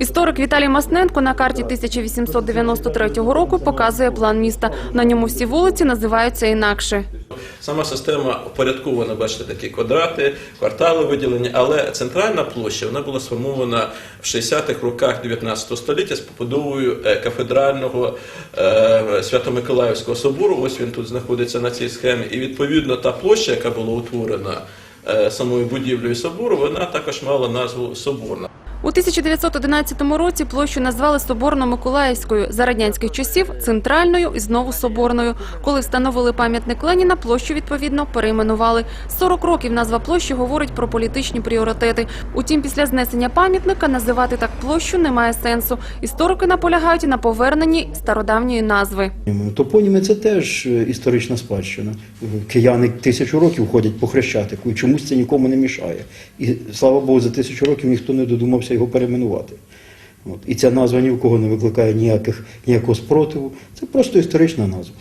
Історик Віталій Масненко на карті 1893 року показує план міста. На ньому всі вулиці називаються інакше. Сама система упорядкована, бачите, такі квадрати, квартали виділені, але центральна площа вона була сформована в 60-х роках 19 століття з побудовою е, кафедрального е, Свято-Миколаївського собору. Ось він тут знаходиться на цій схемі. І відповідно та площа, яка була утворена е, самою будівлею собору, вона також мала назву Соборна. У 1911 році площу назвали Соборно-Миколаївською, за радянських часів центральною і знову соборною. Коли встановили пам'ятник Леніна, площу відповідно перейменували. 40 років назва площі говорить про політичні пріоритети. Утім, після знесення пам'ятника називати так площу немає сенсу. Історики наполягають на поверненні стародавньої назви. Топоніми це теж е, історична спадщина. Кияни тисячу років ходять по хрещатику, і чомусь це нікому не мішає. І слава Богу, за тисячу років ніхто не додумався його перейменувати. От. І ця назва ні в кого не викликає ніяких, ніякого спротиву. Це просто історична назва.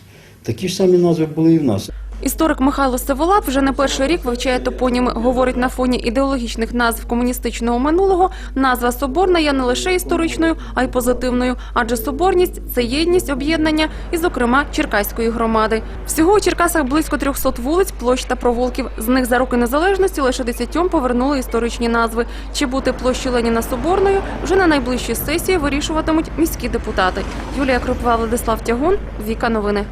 Такі ж самі назви були і в нас. Історик Михайло Севолап вже не перший рік вивчає топоніми. Говорить, на фоні ідеологічних назв комуністичного минулого назва Соборна є не лише історичною, а й позитивною. Адже соборність це єдність об'єднання і, зокрема, Черкаської громади. Всього у Черкасах близько 300 вулиць, площ та провулків. З них за роки незалежності лише десятьом повернули історичні назви. Чи бути площі Леніна Соборною вже на найближчій сесії вирішуватимуть міські депутати. Юлія Крупва, Владислав Тягун, Віка Новини.